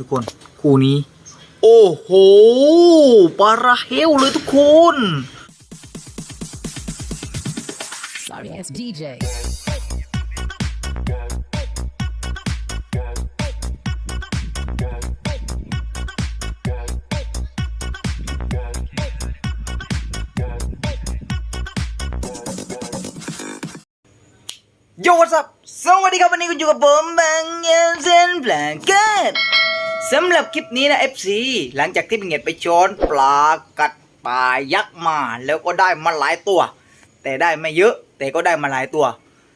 ทุกคนคู่นี้ โอ้โหปลาราเฮลเลยทุกคน Sorry ass DJ. โยวัสบสวัสดีครับ วันนี้คุณอยู่กับผมบางเอลเซนแบล็กเกต สำหรับคลิปนี้นะ FC หลังจากที่เป็นเงียดไปช้อนปลากัดปลายักษ์มา แล้วก็ได้มาหลายตัว แต่ได้ไม่เยอะ แต่ก็ได้มาหลายตัว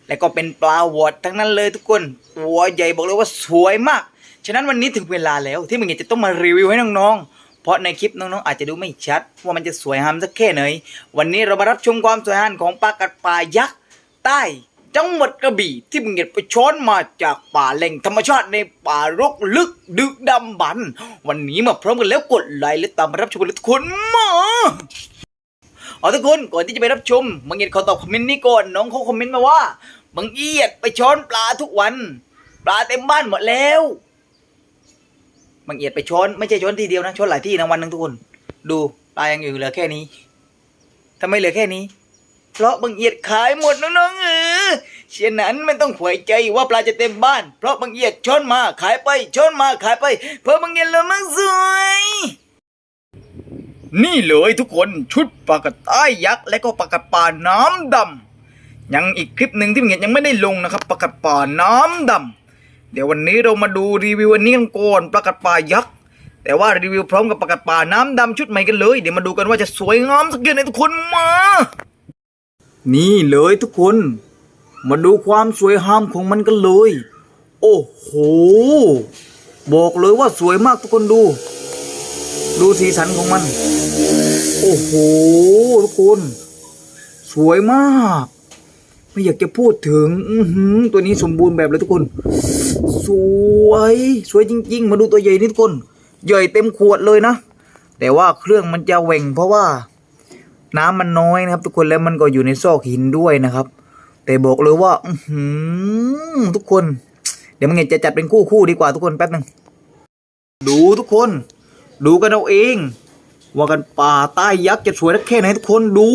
แล้วก็เป็นปลาวอดทั้งนั้นเลยทุกคนตัวใหญ่บอกเลยว่าสวยมาก ฉะนั้นวันนี้ถึงเวลาแล้วที่มันเงียดจะต้องมารีวิวให้น้องๆ เพราะในคลิปน้องๆอาจจะดูไม่ชัด ว่ามันจะสวยงามสักแค่ไหนวันนี้เรามารับชมความสวยงามของปลากัดปลายักษ์ใต้ จังหวัดกระบี่ที่มึงเห็นไปช้อนมาจากป่าแหล่งธรรมชาติในป่ารกลึกดึกดำบรรพ์วันนี้มาพร้อมกันแล้วกดไลค์และตามมารับชมกันเลยทุกคนมาเอาทุกคนก่อนที่จะไปรับชมมึงเห็นเขาตอบคอมเมนต์นี้ก่อนน้องเขาคอมเมนต์มาว่ามึงเอียดไปช้อนปลาทุกวัน ปลาเต็มบ้านหมดแล้วมึงเอียดไปช้อนไม่ใช่ช้อนทีเดียวนะช้อนหลายที่นะวันนึงทุกคน ดูปลายังอยู่เหลือแค่นี้ทำไมเหลือแค่นี้ เพราะบังเอียดขายหมดน้องๆเออเช่นนั้นไม่ต้องหวยใจว่าปลาจะเต็มบ้าน เพราะบังเอียดช้อนมาขายไปช้อนมาขายไป เพราะบังเอียดเลยมันสวยนี่เลยทุกคนชุดปลากระต่ายยักษ์และก็ปลากระป่าน้ำดำยังอีกคลิปหนึ่งที่บังเอียดยังไม่ได้ลงนะครับปลากระป่าน้ำดำเดี๋ยววันนี้เรามาดูรีวิวอันนี้กันก่อนปลากระป่ายักษ์แต่ว่ารีวิวพร้อมกับปลากระป่าน้ำดำชุดใหม่กันเลย เดี๋ยวมาดูกันว่าจะสวยงามสักแค่ไหนทุกคนมา นี่เลยทุกคน มาดูความสวยงามของมันกันเลย โอ้โห บอกเลยว่าสวยมากทุกคนดู ดูสีสันของมัน โอ้โห ทุกคน สวยมาก ไม่อยากจะพูดถึง อือหือตัวนี้สมบูรณ์แบบเลยทุกคน สวย สวยจริง ๆ มาดูตัวใหญ่นี่ทุกคน ใหญ่เต็มขวดเลยนะ แต่ว่าเครื่องมันจะเหว่งเพราะว่า น้ำมันน้อยนะครับ ทุกคนแล้วมันก็อยู่ในซอกหินด้วยนะครับ แต่บอกเลยว่าอือหือทุกคน เดี๋ยวมันจะจัดเป็นคู่คู่ๆดีกว่าทุกคนแป๊บหนึ่งดูทุกคน ดูกันเอาเอง ว่ากันป่าใต้ยักษ์จะสวยนักแค่ไหนทุกคนดู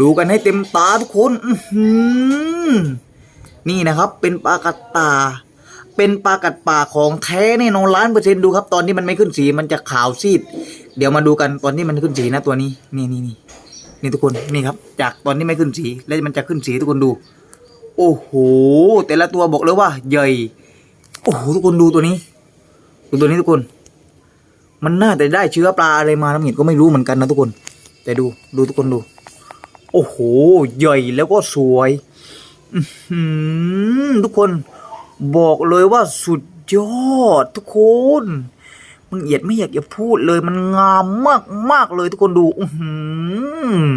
ดูกันให้เต็มตาทุกคน อืนี่นะครับ เป็นปลากัดตา เป็นปลากัดป่าของแท้แน่นอนล้านเปอร์เซ็นต์ดูครับ ตอนที่มันไม่ขึ้นสีมันจะขาวซีด เดี๋ยวมาดูกันตอนที่มันขึ้นสีนะตัวนี้นี่นี่นี่นี่ทุกคนนี่ครับ จากตอนที่ไม่ขึ้นสีแล้วมันจะขึ้นสีทุกคนดู โอ้โห แต่ละตัวบอกเลยว่า ใหญ่ โอ้โหทุกคนดูตัวนี้ดูตัวนี้ทุกคน มันน่าจะได้เชื้อปลาอะไรมาน้ำเห็นก็ไม่รู้เหมือนกันนะทุกคน แต่ดูดูทุกคนดู โอ้โห ใหญ่แล้วก็สวยอืทุกคน บอกเลยว่าสุดยอดทุกคนมึงเอียดไม่อยากจะพูดเลยมันงามมากมากเลยทุกคนดูอือหือ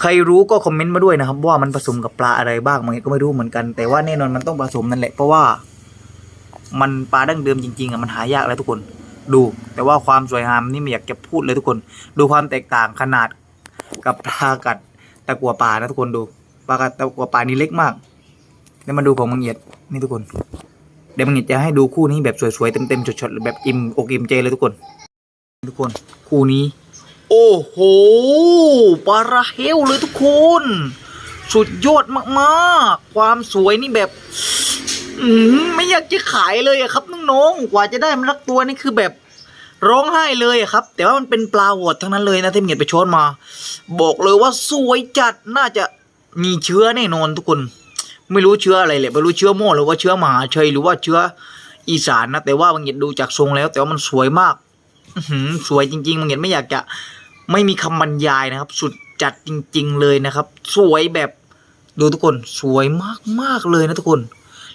ใครรู้ก็คอมเมนต์มาด้วยนะครับ ว่ามันผสมกับปลาอะไรบ้างมันก็ไม่รู้เหมือนกัน แต่ว่าแน่นอนมันต้องผสมนั่นแหละเพราะว่า มันปลาดั้งเดิมจริงๆอะมันหายากแล้วทุกคนดู แต่ว่าความสวยงามนี่ไม่อยากจะพูดเลยทุกคน ดูความแตกต่างขนาดกับปลากัดตะกัวป่านะทุกคนดูปลากัดตะกัวป่านี่เล็กมาก แล้วมาดูของมังเอียดนี่ทุกคน เดี๋ยวมังเอียดจะให้ดูคู่นี้แบบสวยๆเต็มๆช็อตๆแบบอิ่มอกอิ่มใจเลยทุกคน ทุกคนคู่นี้ โอ้โหปลาราเฮลเลยทุกคน สุดยอดมากๆ ความสวยนี่แบบไม่อยากจะขายเลยอะครับน้องๆกว่าจะได้มันรักตัวนี่คือแบบร้องไห้เลยอะครับ แต่ว่ามันเป็นปลาวอดทั้งนั้นเลยนะที่เมียไปช้อนมา บอกเลยว่าสวยจัดน่าจะมีเชื้อแน่นอนทุกคน ไม่รู้เชื้ออะไรเลยไม่รู้เชื้อโม่หรือว่าเชื้อมหาชัยหรือว่าเชื้ออีสานนะแต่ว่าบางเหียดูจากทรงแล้ว แต่ว่ามันสวยมากออืสวยจริงๆบางเหียไม่อยากจะไม่มีคำบรรยายนะครับ สุดจัดจริง ๆ เลยนะครับ สวยแบบดูทุกคนสวยมากๆเลยนะทุกคน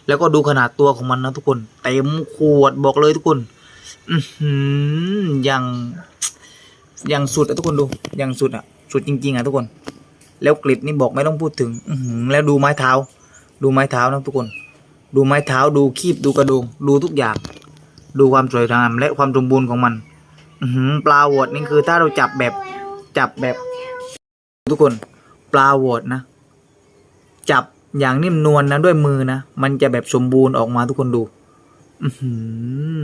แล้วก็ดูขนาดตัวของมันนะทุกคนเต็มขวดบอกเลยทุกคน อือหือย่างอย่างสุดอะทุกคนดูอย่างสุดอะสุดจริง ๆอะทุกคน แล้วกลิบนี่บอกไม่ต้องพูดถึง อือหือแล้วดูไม้เท้า ดูไม้เท้านะทุกคน ดูไม้เท้าดูคีบดูกระดูงดูทุกอย่าง ดูความสวยงามและความสมบูรณ์ของมันอือหือปลาวอดนี่คือถ้าเราจับแบบจับแบบ ทุกคน ปลาวอดนะ จับอย่างนิ่มนวลนะด้วยมือนะ มันจะแบบสมบูรณ์ออกมาทุกคนดูอือหือ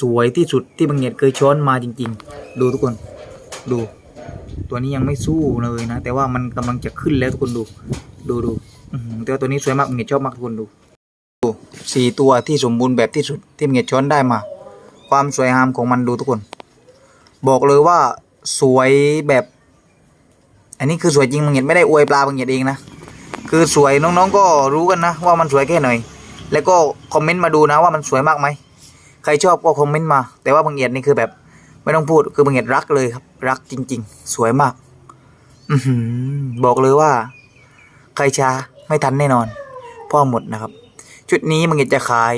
สวยที่สุดที่บังเงียดเคยช้อนมาจริง ๆ ดูทุกคน ดู ตัวนี้ยังไม่สู้เลยนะ แต่ว่ามันกำลังจะขึ้นแล้วทุกคนดู ดูดู แต่ว่าตัวนี้สวยมากเงียชอบมากทุกคนดูดูสี่ตัวที่สมบูรณ์แบบที่สุดที่เงียช้อนได้มา ความสวยงามของมันดูทุกคน บอกเลยว่าสวยแบบ อันนี้คือสวยจริงบังเงียดไม่ได้อวยปลาบังเงียดเองนะคือสวยน้องๆก็รู้กันนะ ว่ามันสวยแค่ไหนแล้วก็คอมเมนต์มาดูนะว่ามันสวยมากไหมใครชอบก็คอมเมนต์มา แต่ว่าบางเอียดนี่คือแบบไม่ต้องพูดคือบางเอียดรักเลยครับ รักจริง ๆ สวยมากอืบอกเลยว่า ใครชา ไม่ทันแน่นอนพ่อหมดนะครับ ชุดนี้บางเอียดจะขาย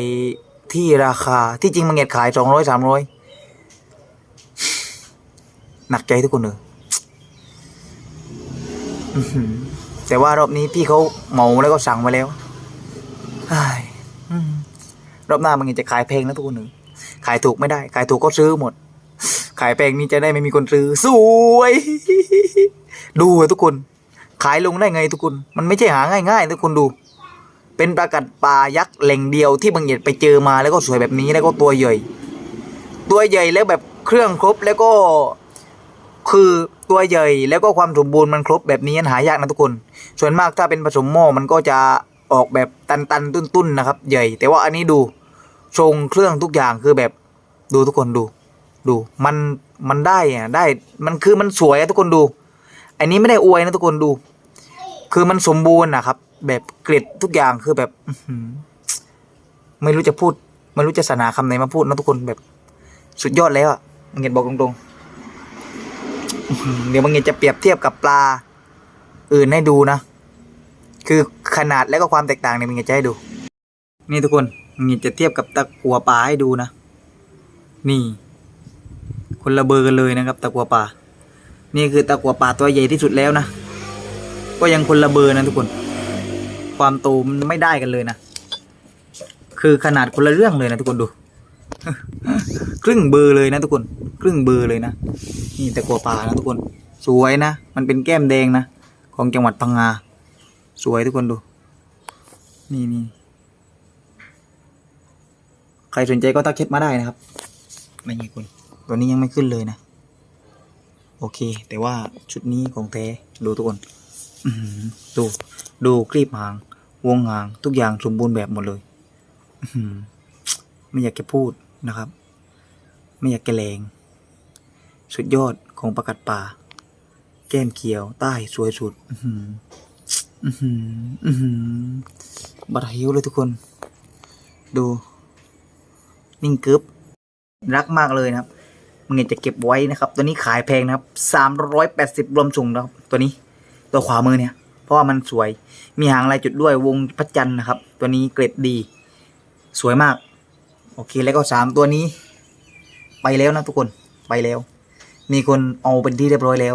ที่ราคาที่จริงบางเอียดขายสองร้อยสามร้อยหนักใจทุกคนเลยแต่ว่ารอบนี้พี่เขาเหมาแล้วก็สั่งมาแล้วรอบหน้ามันจะขายแพงนะทุกคนหนึ่งขายถูกไม่ได้ ขายถูกก็ซื้อหมด ขายแพงนี่จะได้ไม่มีคนซื้อ สวย ดูอะทุกคน ขายลงได้ไงทุกคน มันไม่ใช่หาง่ายๆทุกคนดู เป็นปลากัดปลายักษ์แหล่งเดียวที่บางเหยียดไปเจอมาแล้วก็สวยแบบนี้แล้วก็ตัวใหญ่ ตัวใหญ่แล้วแบบเครื่องครบแล้วก็คือตัวใหญ่แล้วก็ความสมบูรณ์มันครบแบบนี้หายากนะทุกคน ส่วนมากถ้าเป็นผสมหม้อมันก็จะออกแบบตันๆตุ้นๆนะครับ ใหญ่ แต่ว่าอันนี้ดูทรงเครื่องทุกอย่างคือแบบดูทุกคนดู ดูมันมันได้อะได้มันคือมันสวยอะทุกคนดู อันนี้ไม่ได้อวยนะทุกคนดู คือมันสมบูรณ์นะครับ แบบเกร็ดทุกอย่างคือแบบไม่รู้จะพูด ไม่รู้จะสรรหาคำไหนมาพูดนะทุกคนแบบสุดยอดแล้วอะมึงเห็นบอกตรงๆเดี๋ยวมึงเห็นจะเปรียบเทียบกับปลา อื่นให้ดูนะ คือขนาดและก็ความแตกต่างเนี่ยมึงจะให้ดู นี่ทุกคนมึงจะเทียบกับตะกัวป่าให้ดูนะ นี่ คนละเบอร์กันเลยนะครับ ตะกัวป่า นี่คือตะกัวป่าตัวใหญ่ที่สุดแล้วนะ ก็ยังคนละเบอร์นะทุกคน ความโตมันไม่ได้กันเลยนะ คือขนาดคนละเรื่องเลยนะทุกคนดู ครึ่งเบอร์เลยนะทุกคน ครึ่งเบอร์เลยนะ นี่ตะกัวป่านะทุกคน สวยนะ มันเป็นแก้มแดงนะ ของจังหวัดพังงา สวยทุกคนดู นี่นี่ใครสนใจก็ทักเช็ดมาได้นะครับ ไม่มีคน ตัวนี้ยังไม่ขึ้นเลยนะ โอเค แต่ว่าชุดนี้ของแท้ดูทุกคนดูดูคลีบหาง วงหางทุกอย่างสมบูรณ์แบบหมดเลยไม่อยากจะพูดนะครับ ไม่อยากจะแรงสุดยอดของประกัดป่า แก้มเขียวใต้สวยสุดอือหืออือหืออือหือบัดหิวเลยทุกคน ดู นิ่งกึบรักมากเลยนะครับ มึงเนี่ยจะเก็บไว้นะครับ ตัวนี้ขายแพงนะครับสามร้อยแปดสิบรวมส่งนะครับ ตัวนี้ตัวขวามือเนี่ย เพราะว่ามันสวย มีหางลายจุดด้วยวงพระจันทร์นะครับ ตัวนี้เกรดดี สวยมาก โอเคแล้วก็สามตัวนี้ ไปแล้วนะทุกคนไปแล้ว มีคนเอาเป็นที่เรียบร้อยแล้ว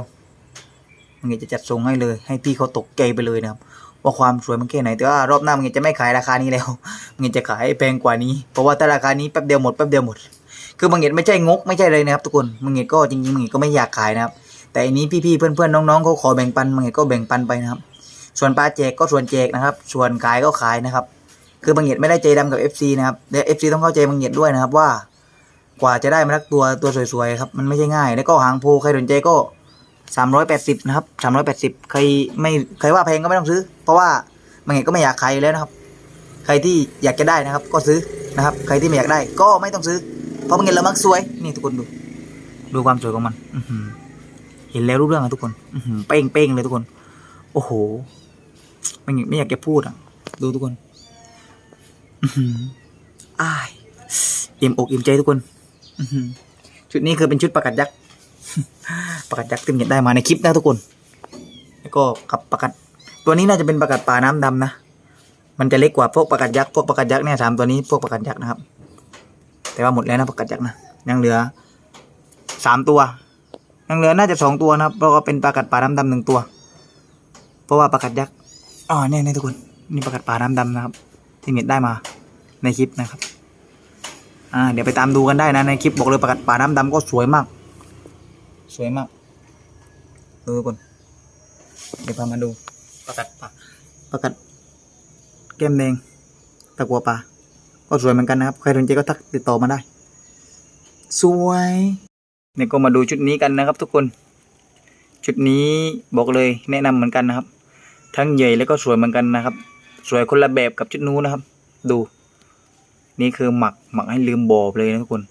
มึงจะจัดส่งให้เลย ให้พี่เขาตกใจไปเลยนะครับว่าความสวยมันแค่ไหนแต่ว่ารอบหน้ามึงจะไม่ขายราคานี้แล้วมึงจะขายแพงกว่านี้ เพราะว่าถ้าราคานี้แป๊บเดียวหมดแป๊บเดียวหมด คือบางเห็ดไม่ใช่งกไม่ใช่เลยนะครับ ทุกคนบางเห็ดก็จริงๆบางเห็ดก็ไม่อยากขายนะครับ แต่อันนี้พี่ๆเพื่อนๆน้องๆเขาขอแบ่งปันบางเห็ดก็แบ่งปันไปนะครับ ส่วนปลาแจกก็ส่วนแจกนะครับ ส่วนขายก็ขายนะครับ คือบางเห็ดไม่ได้ใจดำกับ FC นะครับเดี๋ยว FC ต้องเข้าใจบางเห็ดด้วยนะครับว่ากว่าจะได้มาสักตัวตัวสวยๆครับมันไม่ใช่ง่าย แล้วก็หางโพใครสนใจก็สามร้อยแปดสิบนะครับสามร้อยแปดสิบใครไม่ใครว่าแพงก็ไม่ต้องซื้อ เพราะว่ามันไงก็ไม่อยากขายแล้วนะครับ ใครที่อยากจะได้นะครับ ก็ซื้อนะครับ ใครที่ไม่อยากได้ก็ไม่ต้องซื้อ เพราะมันเงินเรามักสวย นี่ทุกคนดู ดูความสวยของมัน อือหือเห็นแล้วรู้เรื่องอะทุกคน อือหือเป้งเป้งเลยทุกคน โอ้โหไม่ไม่อยากจะพูดอะ ดูทุกคนอ้ายเอี่มอกเอี่มใจทุกคนออืชุดนี้คือเป็นชุดประกัดยักษ์ประกัดยักษ์ที่เห็นได้มาในคลิปนะทุกคน แล้วก็กับประกัด ตัวนี้น่าจะเป็นประกัดป่าน้ำดำนะ มันจะเล็กกว่าพวกประกัดยักษ์ พวกประกัดยักษ์เนี่ยสามตัวนี้พวกประกัดยักษ์นะครับ แต่ว่าหมดแล้วนะประกัดยักษ์นะยังเหลือสามตัว ยังเหลือน่าจะสองตัวนะครับเพราะว่าเป็นประกัดป่าน้ำดำหนึ่งตัว เพราะว่าประกัดยักษ์อ๋อเนี่ยนี่ทุกคนนี่ประกัดป่าน้ำดำนะครับ ที่เห็นได้มาในคลิปนะครับอ่าเดี๋ยวไปตามดูกันได้นะในคลิปบอกเลยประกัดป่าน้ำดำก็สวยมาก สวยมากดูทุกคนเดี๋ยวพามาดูประกัดปลาประกัดแก้มแดงตะกัวปลา ก็สวยเหมือนกันนะครับ ใครสนใจก็ทักติดต่อมาได้ สวยเนี่ยก็มาดูชุดนี้กันนะครับ ทุกคน ชุดนี้บอกเลยแนะนำเหมือนกันนะครับ ทั้งใหญ่แล้วก็สวยเหมือนกันนะครับ สวยคนละแบบกับชุดนู้นนะครับ ดู นี่คือหมักหมักให้ลืมบอบเลยนะทุกคน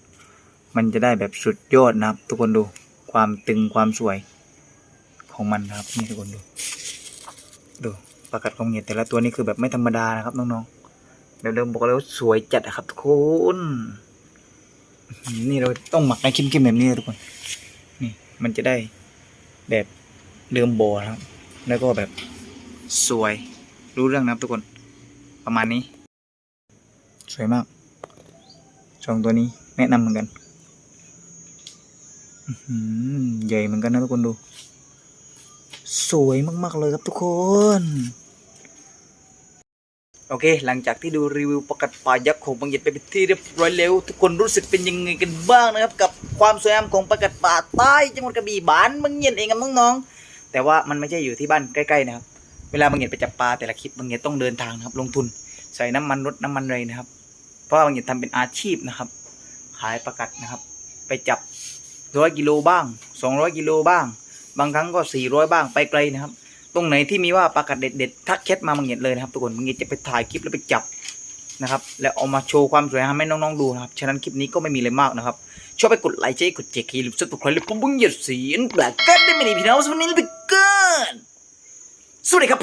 มันจะได้แบบสุดยอดนะครับ ทุกคนดูความตึงความสวยของมันนะครับนี่ทุกคนดูดูปลากัดของเหยียดแต่ละตัวนี่คือแบบไม่ธรรมดานะครับน้องๆ เดิมบอกเลยว่าสวยจัดอะครับทุกคนนี่เราต้องหมักให้เข้มๆแบบนี้ทุกคน นี่มันจะได้แบบเดิมโบครับ แล้วก็แบบสวยรู้เรื่องนะครับทุกคน ประมาณนี้ สวยมากสองตัวนี้แนะนำเหมือนกันใหญ่เหมือนกันนะทุกคนดู สวยมาก ๆ เลยครับทุกคน โอเค หลังจากที่ดูรีวิวประกัดป่ายักษ์ของบางเหยียดไปเป็นที่เรียบร้อยแล้ว ทุกคนรู้สึกเป็นยังไงกันบ้างนะครับ กับความสวยงามของประกัดป่าใต้จังหวัดกระบี่บ้านบางเหยียดเองครับน้องๆแต่ว่ามันไม่ใช่อยู่ที่บ้านใกล้ๆนะครับ เวลาบางเหยียดไปจับปลาแต่ละคลิปบางเหยียดต้องเดินทางนะครับ ลงทุนใส่น้ำมันรถน้ำมันเลยนะครับ เพราะบางเหยียดทำเป็นอาชีพนะครับ ขายประกัดนะครับ ไปจับร้อยกิโลบ้างสองร้อยกิโลบ้าง บางครั้งก็สี่ร้อยบ้างไปไกลนะครับ ตรงไหนที่มีว่าปลากัดเด็ดๆทักแชทมาบางเหยียดเลยนะครับทุกคนบางเหยียดจะไปถ่ายคลิปแล้วไปจับนะครับ แล้วเอามาโชว์ความสวยงามให้น้องๆดูนะครับ ฉะนั้นคลิปนี้ก็ไม่มีอะไรมากนะครับ ชอบไปกดไลค์ใช้กดแชร์คลิปสุดตัวใครเลยผมบุ้งเหยียดสีนแบลกกันได้ไม่ดีพี่น้องสวัสดีไปเกินสวัสดีครับ